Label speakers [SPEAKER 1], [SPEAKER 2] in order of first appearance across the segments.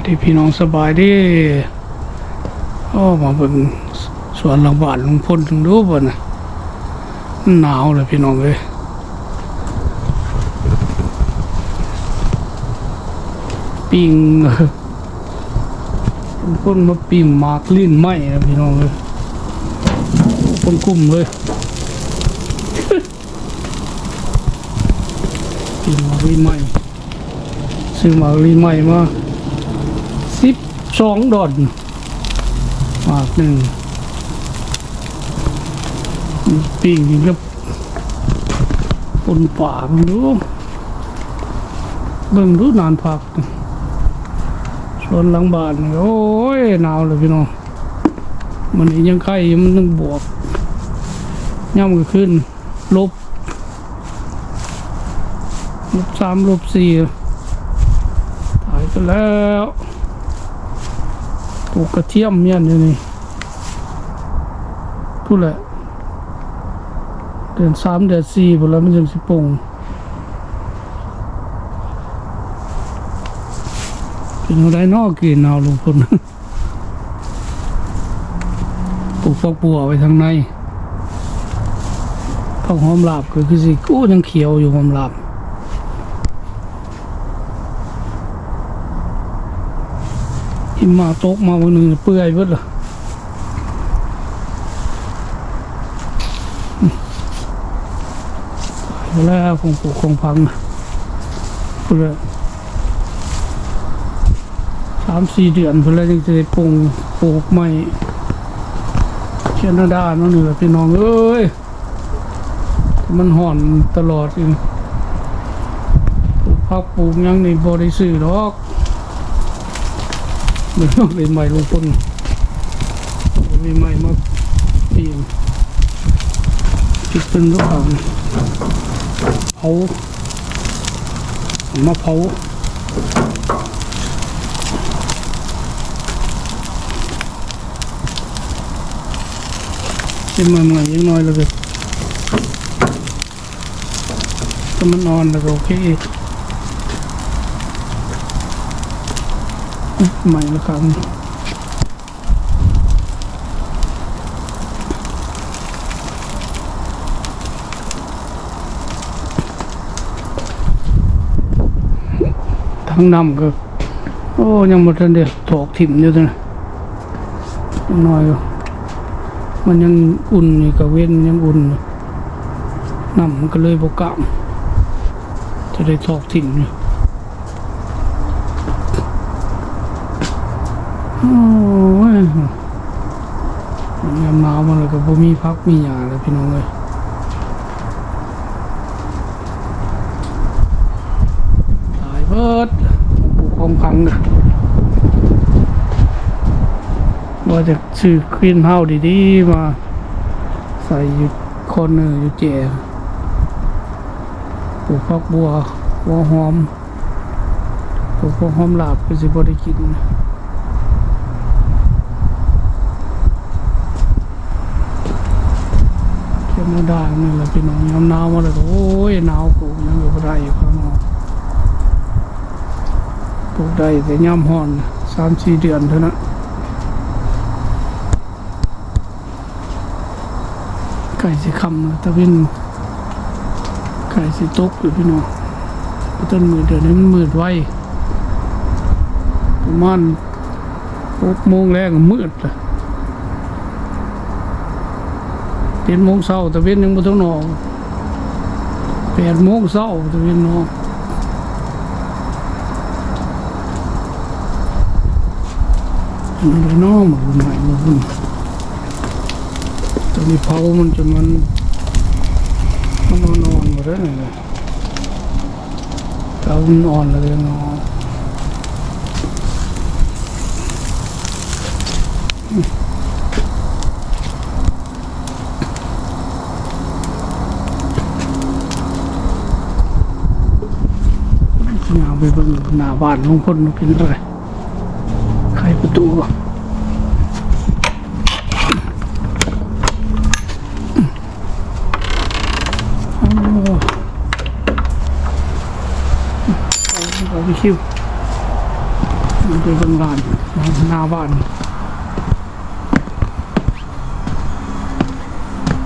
[SPEAKER 1] ายดีพี่น้องสบายดีโอ้มาเบิ่งสวนหลังบ้านลุงพลถึงดูบ่นะหนาวเลยพี่น้องเอ้ยปิงลุงพลมาปิงมากลิ้นไหมนะพี่น้องเอ้ยคนกลุ่มเลยปิงมากลิ้นไหมซื้อมากลิ้นไหมมา สิบสองดอนปากหนึ่งปิ่งนี่ก็ปนปากดูเบิ่งดูนานพักสวนหลังบ้านนี่โอ้ยหนาวเลยพี่น้องมันยังไข้มันยังบวกย่ำก็ขึ้น ลบ ลบสามลบสี่ตายไปแล้ว ปลูกกระเทียมเนี่ยนี่พูดแหละ เดือนสามเดือนสี่พอแล้วมันยังสิปงเป็นอะไรนอกกินเอาลุงพลปลูกฟอกบัวไว้ทางในข้าวหอมลาบก็คือสิกู้ยังเขียวอยู่หอมลาบ หิมมาตกมาวันหนึ่งเปื่อยเบิดเหรอแล้วคงปลูกคงพังเพื่อสามสี่เดือนเพื่อยังจะได้ปลูกปลูกใหม่เชียนาดานั่นนี่แหละพี่น้องเอ้ยมันห่อนตลอดเองปลูกพักปลูกยังนี่บริสุทธิ์หรอก เมื่อเลยใหม่ลงต้นเลยใหม่มาปีนปิดเป็นรูปแบบเผามาเผาเป็นมาใหม่ยังน้อยแล้วก็มันนอนแล้วก็โอเค ใหม่ละครั้งทั้งนำก็ โอ้ ยังหมดทันเดียวถอกถิ่มอยู่ตัวนะยังน้อยอยู่มันยังอุ่นอยู่กับเว้นยังอุ่นอยู่นำมันก็เลยบกกามจะได้ถอกถิ่มอยู่ โอ้ยยามหนาวมาเลยก็บ่มีพักมีหยาเลยพี่น้องเลยตายเบิดปลูกของพังนะว่าจะซื้อควีนเฮาดีๆ มาใส่อยู่คนเนอร์อยู่เจปลูกพักบัวบัวหอมปลูกพักหอมหลาบก็สิบ่ได้กิน นะเทียมนาดานี่แหละพี่น้องยามหนาวมาเลยโอ้ยหนาวปลูกยังอยู่ได้อยู่ข้างนอกปลูกได้แต่ย่ำห่อนสามสี่เดือนเท่านั้นไก่สิคำนะตะวินไก่สิตกอยู่พี่น้องต้นมือเดือนนี้มันมืดไวประมาณหกโมงแรกมืดเลย เจ็ดโมงเช้าตะเวนยังบ่ต้องนอนแปดโมงเช้าตะเวนนอนมันเลยนอนมันใหม่มาบุญตอนนี้เผามันจนมันมันนอนนอนหมดแล้วเนี่ยเผามันอ่อนเลยนอน ไปเบิ่งหน้าบ้านของคนเป็นอะไรใครประตูอ้าวเอาไปคิวมันเป็นโรงานหน้าบ้าน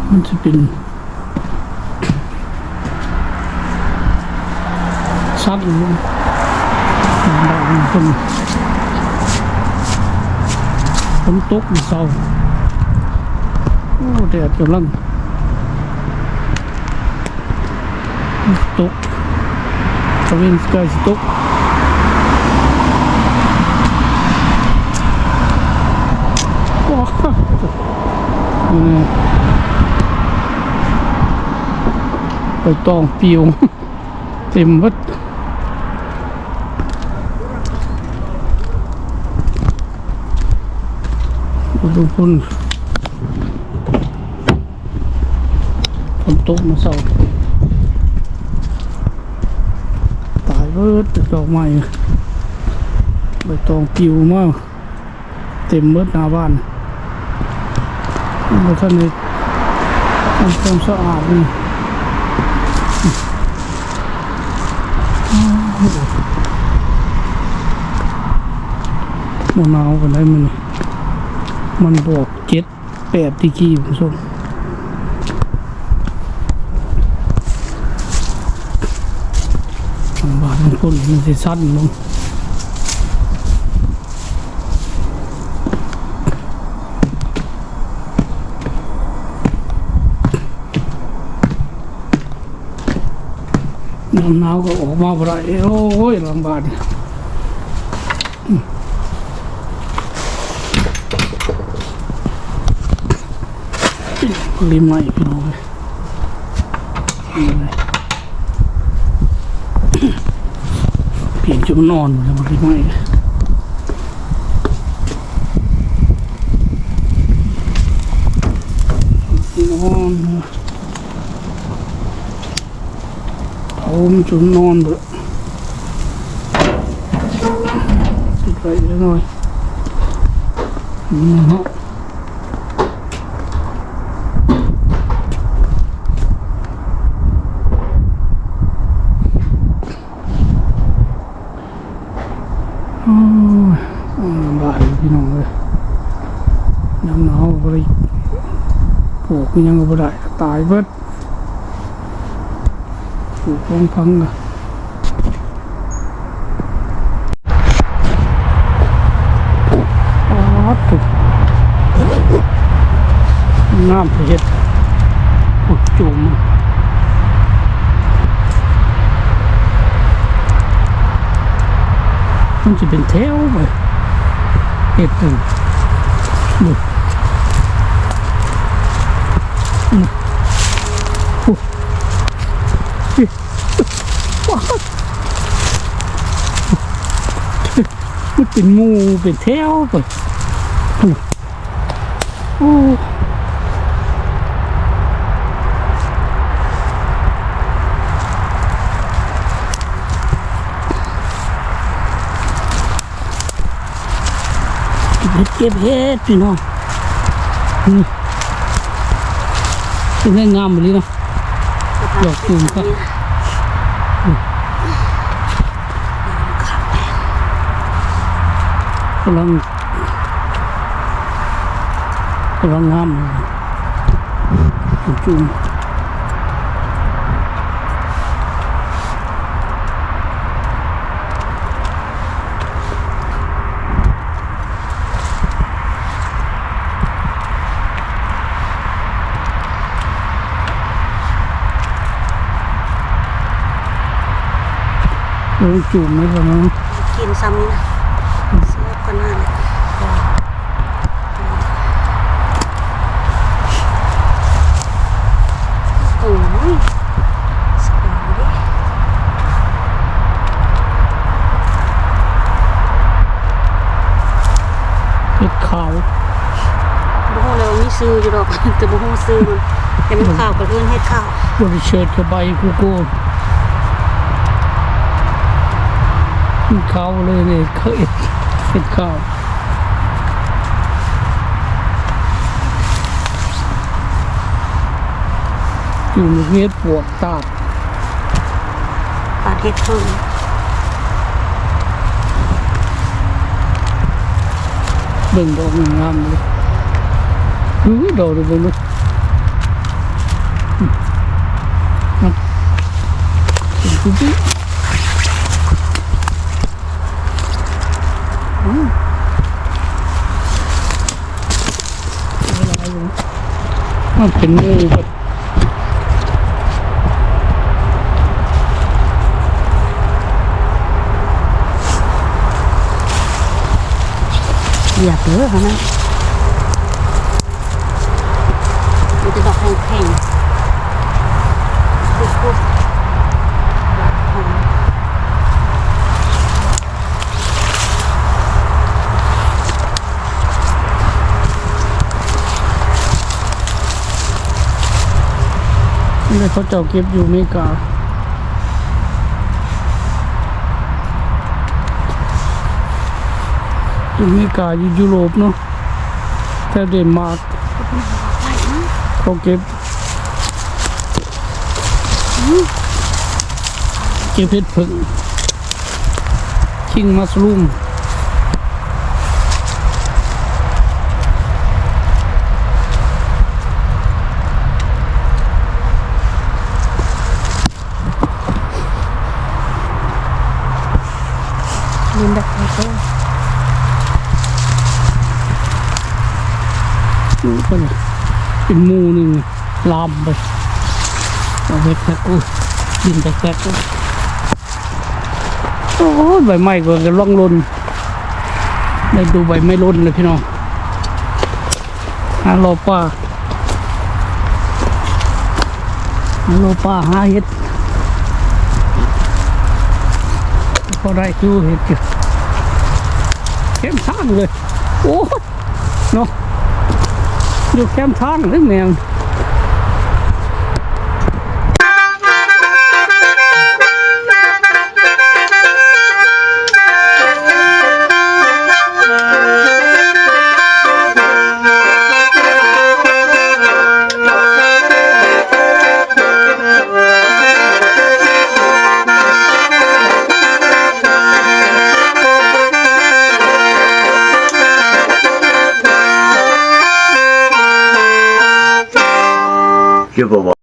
[SPEAKER 1] มันจะเป็นซัด อยู่หน้าบ้านคนฝนตกเศร้าโอ้แดดกำลังตกตะเวนสกายสิตก ว้าวอืมไปตองปิว เต็มวั ดดูพุ่นฝนตกมาเศร้าตายเบิดดอกไม้ใบตองปิวมาก เต็มเบิดหน้าบ้านมื่ท่านได้ทำความสะอาดนี่มันหนาวกันได้มันนี่ มันบอกเจ็ดแปดดีกรีคุณผู้ชมทางบานมันคนมันสิสั้นลงน้ำหนาวก็ออกมาบ่ได้โอ้ยลำบาก ริมไม่พี่น้องเลยนี่เลยเปลี่ยนจุดนอนแล้วมันริมไม่นอนเอามันจุนนอนเถอะปิดไว้เดี๋ยวหน่อยอืมฮะโอ้ยอ่าบ้านพี่น้องเลยน้ำหนาวก็เลย ปลูกอิหยังก็บ่ได้ตายเบิดผูกพงพังอะอ๋อถูกน้ำเห็ดปุดจุ่มมันจะเป็นแถวไปเห็ดตึงดูอืมโอ้ ว้าว มันเป็นหมูเป็นแถวไปโอ้เก็บเก็บเห็ดพี่น้องนี่เป็นเรื่องงามแบบนี้เนาะดอกตูมครับ กำลังกำลังงามจุ่มจุ่มไม่พอนะ
[SPEAKER 2] กินซ้ำนี่นะ กันนั่นแหละโอ้ยสบายดิ
[SPEAKER 1] เห็ดขาว
[SPEAKER 2] บ่ฮู้เลยว่ามีซื้ออยู่ดอกแต่บ่ฮู้ซื้อมันแต่มันข้าวกับเพื่อนเฮ็ดข้าว
[SPEAKER 1] บริเชิดกับใบกูโก้มันขาวเลยเนี่ยเขา เอ็ดเห็ดขาวอยู่ในเม็ดปวดตาด
[SPEAKER 2] ปาดเฮ็ดเพิ่ม
[SPEAKER 1] เบิ่งดอกงามเลยอุ้ยดอกเลยเบิ่งดูครับเป็นปุ๊บปิ๊บอืมอะไรอยู่มัน เป็นงูแบบ
[SPEAKER 2] เหยียบเยอะค่ะนะมันจะดอกแข็งๆปุ๊บๆดอกหอม
[SPEAKER 1] นี่เขาเจ้าเก็บอยู่อเมริกาอยู่อเมริกาอยู่ยุโรปเนาะแถวเดนมาร์กเขาเก็บเก็บเพชรผึ่งคิงมัสลูม
[SPEAKER 2] ลินดักไทเกอร์
[SPEAKER 1] ดูไปเลยเป็นมูหนึ่งลามไปเอาไปแท็กกูดินแท็กแท็กกูโอ้ยใบไม้ก็จะล่องลนได้ดูใบไม้ล้นเลยพี่น้องหาโลป้าหาโลป้าหาเห็ด ก็ได้คิวเห็ดอยู่เข้มทางเลย โอ้เนาะอยู่เข้มป์ทางนึกแมว
[SPEAKER 3] unforgivable